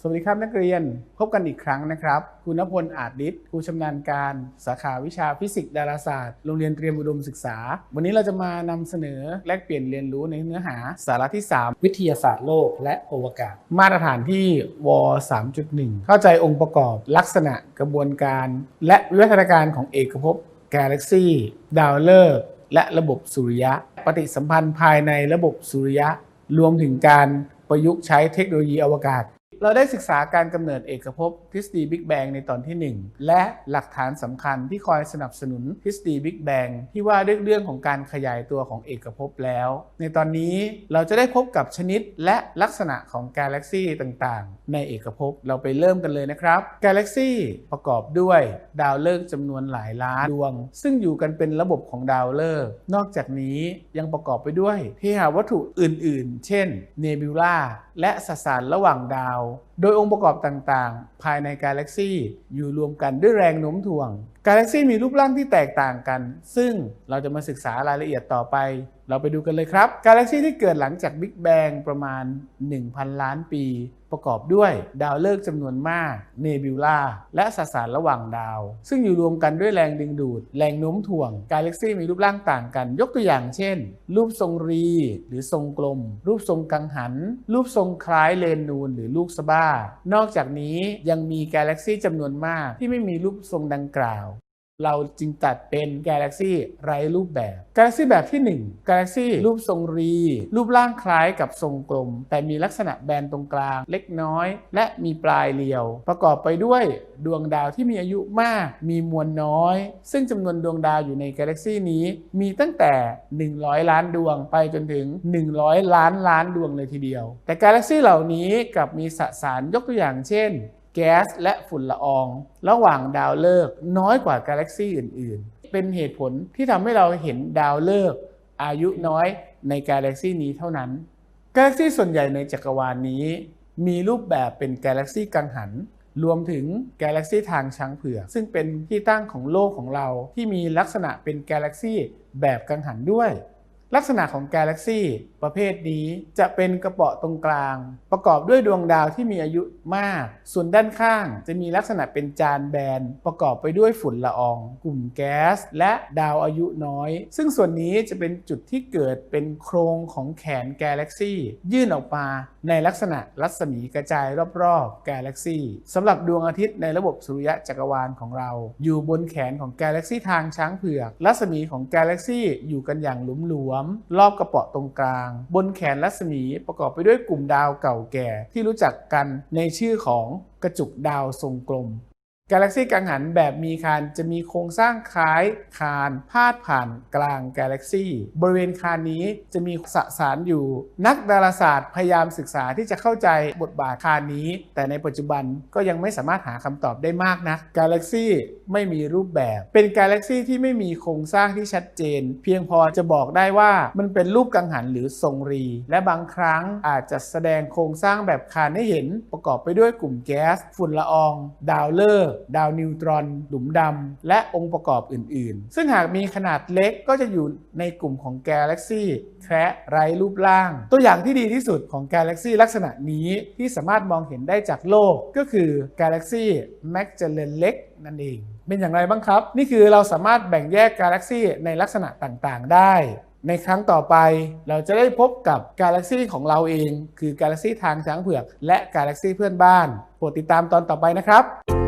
สวัสดีครับนักเรียนพบกันอีกครั้งนะครับคุณณพลอาจฤทธิ์ครูชำนาญการ สาขาวิชาฟิสิกส์ดาราศาสตร์โรงเรียนเตรียมอุดมศึกษา วันนี้เราจะมานำเสนอแลกเปลี่ยนเรียนรู้ในเนื้อหาสาระที่ 3 วิทยาศาสตร์โลกและอวกาศ มาตรฐานที่ว 3.1 เข้าใจองค์ประกอบลักษณะกระบวนการ และวิวัฒนาการของเอกภพกาแล็กซีดาวฤกษ์และระบบสุริยะ ปฏิสัมพันธ์ภายในระบบสุริยะ รวมถึงการประยุกต์ใช้เทคโนโลยีอวกาศ เราได้ศึกษาการกำเนิดเอกภพทฤษฎีบิ๊กแบงในตอนที่ 1 และหลักฐานสำคัญที่คอยสนับสนุนทฤษฎีบิ๊กแบงที่ว่าด้วยเรื่องของการขยายตัวของเอกภพแล้ว ในตอนนี้เราจะได้พบกับชนิดและลักษณะของกาแล็กซีต่างๆ ในเอกภพเราไปเริ่มกันเลยนะครับกาแล็กซีประกอบด้วยดาวฤกษ์จำนวนหลายล้านดวง ซึ่งอยู่กันเป็นระบบของดาวฤกษ์นอกจากนี้ยังประกอบไปด้วยเทหาวัตถุอื่น ๆ เช่นเนบิวลาและสสารระหว่างดาวโดยองค์ประกอบต่างๆ ภายในกาแล็กซีอยู่รวมกันด้วยแรงโน้มถ่วงกาแล็กซีมีรูปร่างที่แตกต่างกัน ซึ่งเราจะมาศึกษารายละเอียดต่อไป เราไปดูกันเลยครับ กาแล็กซีที่เกิดหลังจากบิ๊กแบงประมาณ 1,000 ล้านปี ประกอบด้วยดาวฤกษ์จำนวนมากเนบิวลาและสสารระหว่างดาว ซึ่งอยู่รวมกันด้วยแรงดึงดูด แรงโน้มถ่วง กาแล็กซีมีรูปร่างต่างกัน ยกตัวอย่างเช่น รูปทรงรี หรือทรงกลม รูปทรงกังหัน รูปทรงคล้ายเลนนูนหรือลูกสบ้านอกจากนี้ยังมีกาแล็กซีจำนวนมากที่ไม่มีรูปทรงดังกล่าว เราจึงตัดเป็นกาแล็กซี่ไร้รูปแบบ กาแล็กซี่แบบที่ 1 กาแล็กซี่รูปทรงรี รูปร่างคล้ายกับทรงกลม แต่มีลักษณะแบนตรงกลางเล็กน้อย และมีปลายเรียว ประกอบไปด้วยดวงดาวที่มีอายุมาก มีมวลน้อย ซึ่งจำนวนดวงดาวอยู่ในกาแล็กซี่นี้ มีตั้งแต่ 100 ล้านดวงไปจนถึง 100 ล้านล้านดวงเลยทีเดียว แต่กาแล็กซี่เหล่านี้กับมีสสารยกตัวอย่างเช่น แก๊สและฝุ่นละออง ระหว่างดาวฤกษ์น้อยกว่ากาแล็กซี่อื่น ๆ เป็นเหตุผลที่ทำให้เราเห็นดาวฤกษ์อายุน้อยในกาแล็กซี่นี้เท่านั้น กาแล็กซี่ส่วนใหญ่ในจักรวาลนี้ มีรูปแบบเป็นกาแล็กซี่กังหัน รวมถึงกาแล็กซี่ทางช้างเผือก ซึ่งเป็นที่ตั้งของโลกของเราที่มีลักษณะเป็นกาแล็กซี่แบบกังหันด้วย ลักษณะของกาแล็กซี่ประเภทนี้จะเป็นกระเป๋อตรงกลาง ประกอบด้วยดวงดาวที่มีอายุมาก ส่วนด้านข้างจะมีลักษณะเป็นจานแบน ประกอบไปด้วยฝุ่นละออง กลุ่มแก๊ส และดาวอายุน้อย ซึ่งส่วนนี้จะเป็นจุดที่เกิดเป็นโครงของแขนกาแล็กซี่ยื่นออกมาในลักษณะรัศมีกระจายรอบๆกาแล็กซี่สำหรับดวงอาทิตย์ในระบบสุริยะจักรวาลของเรา อยู่บนแขนของกาแล็กซี่ทางช้างเผือก รัศมีของกาแล็กซี่อยู่กันอย่างหลวมม รอบกระเป๋อตรงกลาง บนแขนรัศมีประกอบไปด้วยกลุ่มดาวเก่าแก่ที่รู้จักกันในชื่อของกระจุกดาวทรงกลม กาแล็กซี่กังหันแบบมีคานจะมีโครงสร้างคล้ายคานพาดผ่านกลางกาแล็กซี่บริเวณคานนี้จะมีสสารอยู่ นักดาราศาสตร์พยายามศึกษาที่จะเข้าใจบทบาทคานนี้ แต่ในปัจจุบันก็ยังไม่สามารถหาคำตอบได้มากนะกาแล็กซี่ไม่มีรูปแบบ เป็นกาแล็กซี่ที่ไม่มีโครงสร้างที่ชัดเจน เพียงพอจะบอกได้ว่ามันเป็นรูปกังหันหรือทรงรี และบางครั้งอาจจะแสดงโครงสร้างแบบคานให้เห็นประกอบไปด้วยกลุ่มแก๊สฝุ่นละออง ดาวฤกษ์ดาวนิวตรอน หลุมดำ และองค์ประกอบอื่นๆ ซึ่งหากมีขนาดเล็กก็จะอยู่ในกลุ่มของกาแล็กซี่แคระไร้รูปร่าง ตัวอย่างที่ดีที่สุดของกาแล็กซี่ลักษณะนี้ที่สามารถมองเห็นได้จากโลกก็คือกาแล็กซี่แมกเจลเลนเล็กนั่นเอง เป็นอย่างไรบ้างครับ นี่คือเราสามารถแบ่งแยกกาแล็กซี่ในลักษณะต่างๆได้ในครั้งต่อไปเราจะได้พบกับกาแล็กซี่ของเราเอง คือกาแล็กซี่ทางช้างเผือก และกาแล็กซี่เพื่อนบ้านโปรดติดตามตอนต่อไปนะครับ